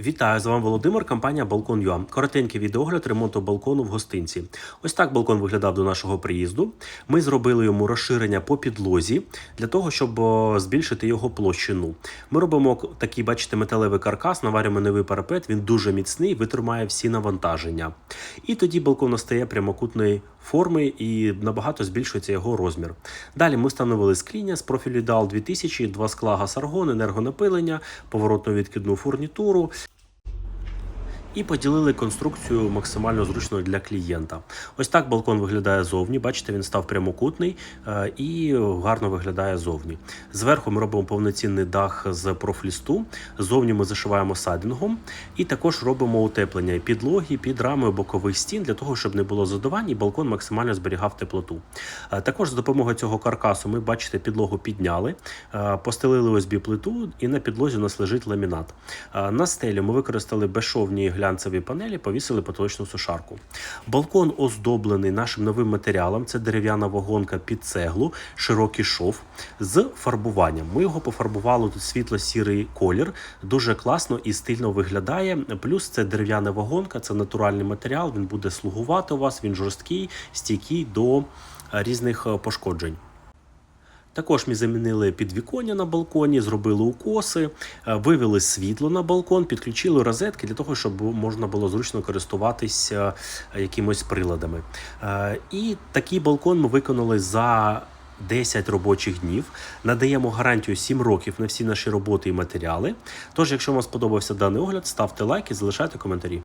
Вітаю з вами Володимир, компанія Балкон.ua. Коротенький відеогляд ремонту балкону в гостинці. Ось так балкон виглядав до нашого приїзду. Ми зробили йому розширення по підлозі для того, щоб збільшити його площину. Ми робимо такий, бачите, металевий каркас, наварюємо новий парапет. Він дуже міцний, витримає всі навантаження. І тоді балкон настає прямокутної форми і набагато збільшується його розмір. Далі ми встановили скління з профілю DAL 2000, два скла газ-аргон, енергонапилення, поворотну відкидну фурнітуру. І поділили конструкцію максимально зручною для клієнта. Ось так балкон виглядає зовні. Бачите, він став прямокутний е, і гарно виглядає зовні. Зверху ми робимо повноцінний дах з профлісту. Зовні ми зашиваємо сайдингом і також робимо утеплення підлоги під рамою бокових стін для того, щоб не було задувань і балкон максимально зберігав теплоту. Е, Також за допомогою цього каркасу ми бачите, підлогу підняли, е, постелили ОСБ плиту, і на підлозі у нас лежить ламінат. На стелі ми використали безшовні глянцеві панелі, повісили потолочну сушарку. Балкон оздоблений нашим новим матеріалом. Це дерев'яна вагонка під цеглу, широкий шов з фарбуванням. Ми його пофарбували тут світло-сірий колір. Дуже класно і стильно виглядає. Плюс це дерев'яна вагонка, це натуральний матеріал. Він буде слугувати у вас. Він жорсткий, стійкий до різних е, пошкоджень. Також ми замінили підвіконня на балконі, зробили укоси, е, вивели світло на балкон, підключили розетки для того, щоб можна було зручно користуватися е, якимось приладами. Е, І такий балкон ми виконали за 10 робочих днів. Надаємо гарантію 7 років на всі наші роботи і матеріали. Тож, якщо вам сподобався даний огляд, ставте лайк і залишайте коментарі.